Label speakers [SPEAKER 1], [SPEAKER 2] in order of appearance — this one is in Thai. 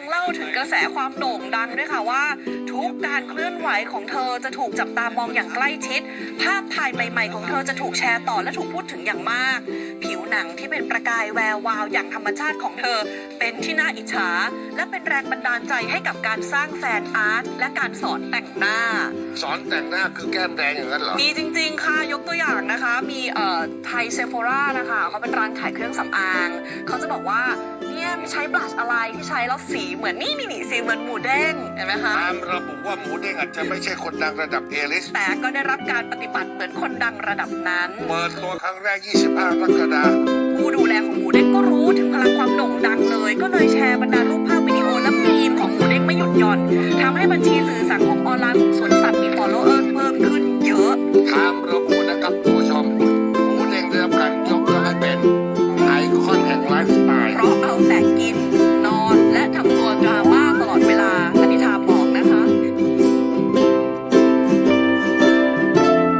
[SPEAKER 1] ยังเล่าถึงกระแสความโด่งดังด้วยค่ะว่า ทุกการเคลื่อนไหวของเธอจะถูกจับตามองอย่างใกล้ชิด ภาพถ่ายใหม่ๆของเธอจะถูกแชร์ต่อและถูกพูดถึงอย่างมาก ผิวหนังที่เป็นประกายแวววาวอย่างธรรมชาติของเธอ เป็นที่น่าอิจฉา และเป็นแรงบันดาลใจให้กับการสร้างแฟนอาร์ตและการสอนแต่งหน้า
[SPEAKER 2] สอนแต่งหน้าคือแก้มแดงอย่างนั้นเหรอ
[SPEAKER 1] มีจริง ๆ ค่ะ ยกตัวอย่างนะคะ มีเอ่อไทยเซฟ o รานะคะ เขาเป็นร้านขายเครื่องสำอาง เขาจะบอกว่า เนี่ยใช้บลัชอะไรที่ใช้แล้วสีเหมือนนี่นี่นี่สีเหมือนหมูเด้งเห็นไหมคะ
[SPEAKER 2] ตามระบุว่าหมูเด้งอาจจะไม่ใช่คนดังระดับเอลิส
[SPEAKER 1] แต่ก็ได้รับการปฏิบัติเหมือนคนดังระดับนั้น
[SPEAKER 2] เปิดตัวครั้งแรก 25กรกฎาคม
[SPEAKER 1] ผู้ดูแลของหมูเด้งก็รู้ถึงพลังความโด่งดังเลย ก็เลยแชร์บรรดารูปภาพวิดีโอและมีมของหมูเด้งไม่หยุดหย่อนทำให้บัญชีสื่อสังคมออนไลน์ของส่วน